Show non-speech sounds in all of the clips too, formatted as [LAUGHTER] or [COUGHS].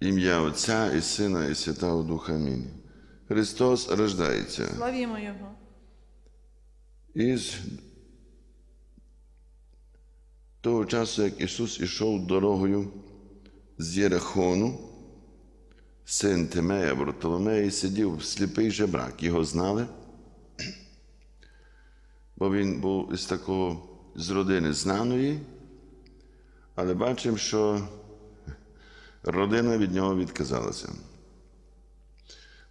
Ім'я Отця і Сина, і Святого Духа. Амінь. Христос рождається. Славімо Його. Із того часу, як Ісус ішов дорогою з Єрихону, син Тимея Вартоломея, сидів сліпий жебрак. Його знали, бо він був із такого з родини знаної, але бачимо, що родина від нього відказалася.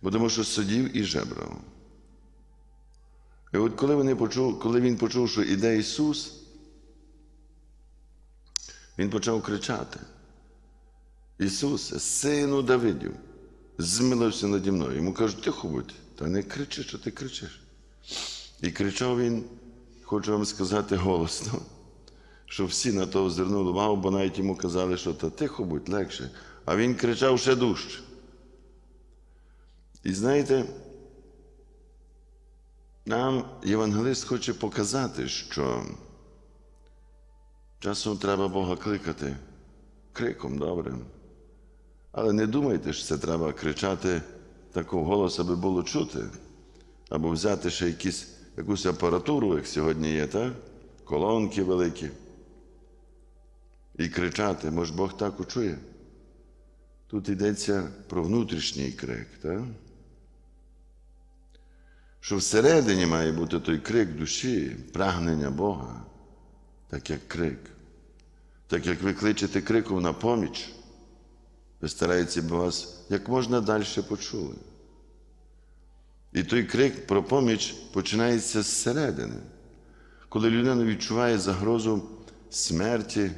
Бо тому що сидів і жебрав. І от коли, вони почув, коли він почув, що іде Ісус, він почав кричати. Ісусе, сину Давидів, змилився наді мною. Йому кажуть, тихо будь, та не кричи, що ти кричиш. І кричав він, хочу вам сказати голосно, що всі на то звернули увагу, бо навіть йому казали, що та тихо будь легше. А він кричав ще дужче. І знаєте, нам євангелист хоче показати, що часом треба Бога кликати криком добрим. Але не думайте, що це треба кричати такого голосу, аби було чути, або взяти ще якісь, якусь апаратуру, як сьогодні є, так? колонки великі. І кричати, може Бог так учує. Тут йдеться про внутрішній крик. Так? що всередині має бути той крик душі, прагнення Бога, так як крик. Так як ви кличете криком на поміч, ви стараєтеся, б вас як можна далі почули. І той крик про поміч починається зсередини. Коли людина відчуває загрозу смерті,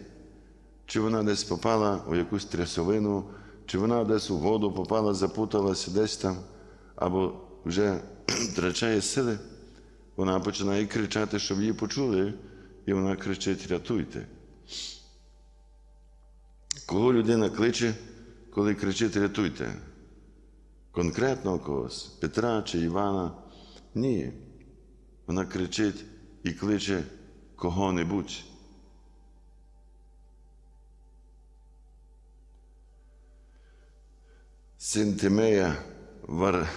чи вона десь попала у якусь трясовину, чи вона десь у воду попала, запуталася десь там, або вже [CLEARS THROAT] втрачає сили, вона починає кричати, щоб її почули, і вона кричить: рятуйте. Кого людина кличе, коли кричить рятуйте? Конкретно когось, Петра чи Івана? Ні. Вона кричить і кличе кого-небудь. Син Тимея Вар...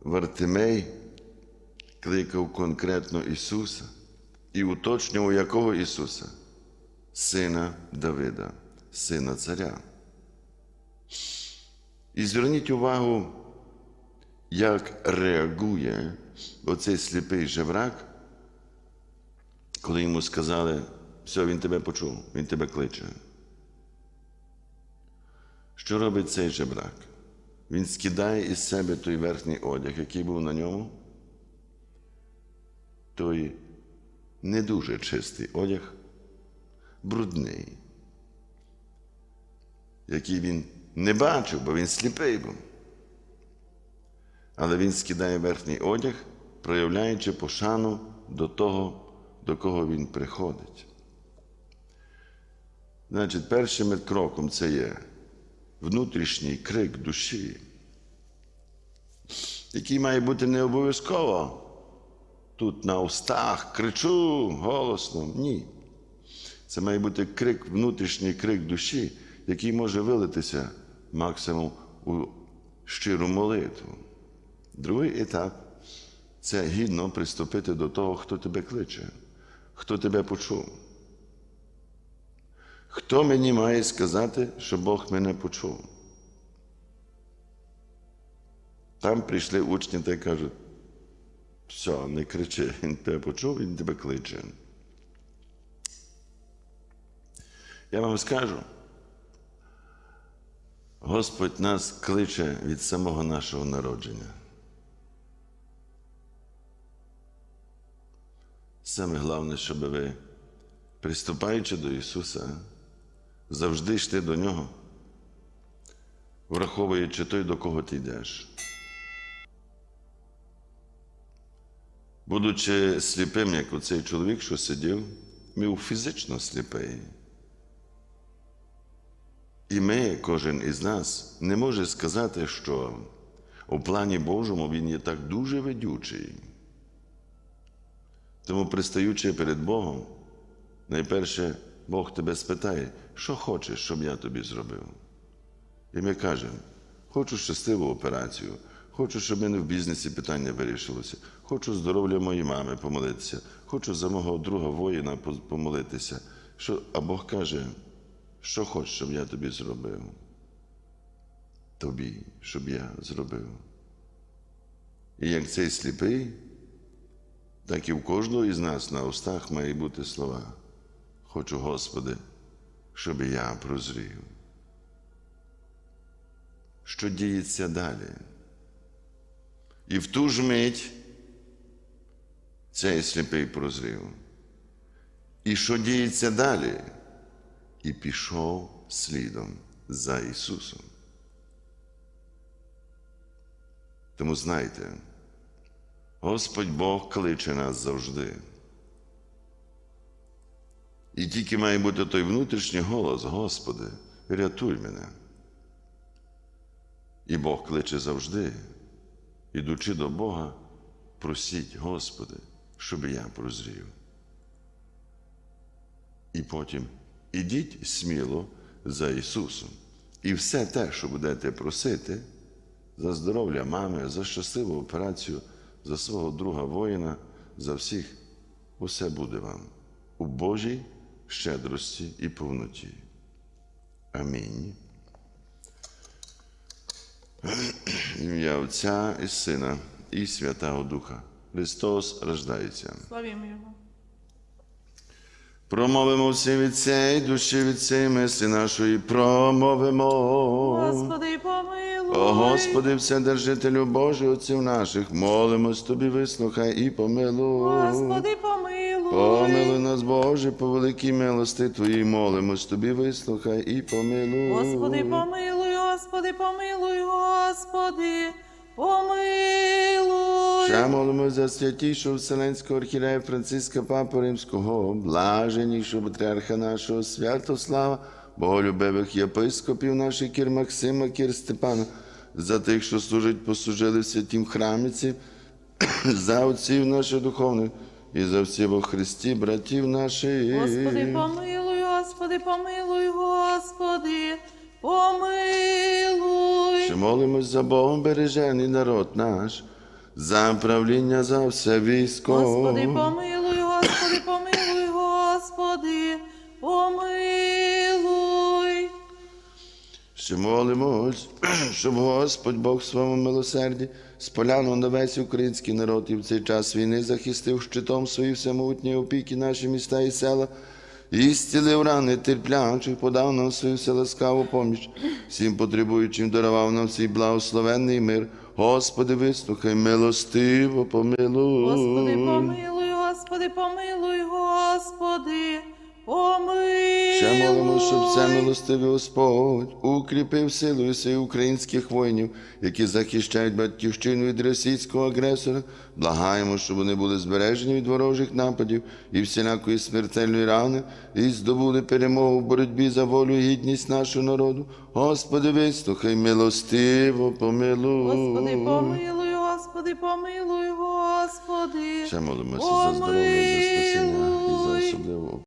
Вартимей кликав конкретно Ісуса і уточнював, якого Ісуса? Сина Давида, сина царя. І зверніть увагу, як реагує оцей сліпий жебрак, коли йому сказали, все, він тебе почув, він тебе кличе. Що робить цей жебрак? Він скидає із себе той верхній одяг, який був на ньому, той не дуже чистий одяг, брудний, який він не бачив, бо він сліпий був. Але він скидає верхній одяг, проявляючи пошану до того, до кого він приходить. Значить, першим кроком це є внутрішній крик душі, який має бути не обов'язково тут на устах, кричу голосно. Ні. Це має бути крик, внутрішній крик душі, який може вилитися максимум у щиру молитву. Другий етап це гідно приступити до того, хто тебе кличе, хто тебе почув. Хто мені має сказати, що Бог мене почув? Там прийшли учні та й кажуть, все, не кричи, [LAUGHS] він тебе почув, він тебе кличе. Я вам скажу, Господь нас кличе від самого нашого народження. Саме головне, щоб ви, приступаючи до Ісуса, завжди йшли до Нього, враховуючи той, до кого ти йдеш. Будучи сліпим, як оцей чоловік, що сидів, був фізично сліпий. І ми, кожен із нас, не може сказати, що у плані Божому він є так дуже ведючий. Тому, пристаючи перед Богом, найперше Бог тебе спитає, що хочеш, щоб я тобі зробив. І ми кажемо, хочу щасливу операцію, хочу, щоб мене в бізнесі питання вирішилося, хочу здоров'я моєї мами помолитися, хочу за мого друга воїна помолитися. Що, а Бог каже, що хочеш, щоб я тобі зробив? Тобі, щоб я зробив. І як цей сліпий, так і в кожного із нас на устах має бути слова. Хочу, Господи, щоб я прозрів. Що діється далі? І в ту ж мить цей сліпий прозрів. І що діється далі? І пішов слідом за Ісусом. Тому знайте, Господь Бог кличе нас завжди. І тільки має бути той внутрішній голос, Господи, рятуй мене. І Бог кличе завжди, ідучи до Бога, просіть, Господи, щоб я прозрів. І потім ідіть сміло за Ісусом. І все те, що будете просити, за здоров'я мами, за щасливу операцію, за свого друга воїна, за всіх, усе буде вам у Божій щедрості і повноті. Амінь. [CLEARS THROAT] Ім'я Отця і Сина і Святого Духа. Христос рождається. Славімо Його. Промовимо всі від цієї душі, від цієї мислі нашої, промовимо. Господи, помилуй. О Господи, Вседержителю Божий, отців наших, молимось Тобі, вислухай і помилуй. Господи, помилуй. Помилуй нас, Боже, по великій милости Твоїй, молимось Тобі, вислухай і помилуй. Господи, помилуй, Господи, помилуй, Господи, помилуй. Ще молимось за святішого Вселенського архірея Франциска Папу Римського, блаженнішого патріарха нашого Святослава, боголюбивих єпископів наших Кір Максима, Кір Степана, за тих, що служать, послужили в святім храміці, [COUGHS] за отців наших духовних і за всі во Христі, братів наших. Господи, помилуй, Господи, помилуй, Господи, помилуй. Ще молимось за Богом бережений народ наш, за правління за все військо. Господи, помилуй, Господи, помилуй, Господи, помилуй. Ще молимось, [CLEARS THROAT] щоб Господь Бог в своєму милосерді споглянув на весь український народ і в цей час війни захистив щитом свої всемогутні опіки наші міста і села, і зцілив рани терплячих, подав нам свою селескаву поміч, всім потребуючим дарував нам свій благословенний мир. Господи, вислухай, милостиво помилуй. Господи, помилуй, Господи, помилуй, Господи, помилуй. Ще молимо, щоб це милостивий Господь укріпив силою своїх українських воїнів, які захищають батьківщину від російського агресора. Благаємо, щоб вони були збережені від ворожих нападів і всілякої смертельної рани, і здобули перемогу в боротьбі за волю і гідність нашого народу. Господи, вислухай, милостиво, помилуй. Господи, помилуй, Господи, помилуй, Господи. Ще молимося за здоров'я, за спасіння і за особливу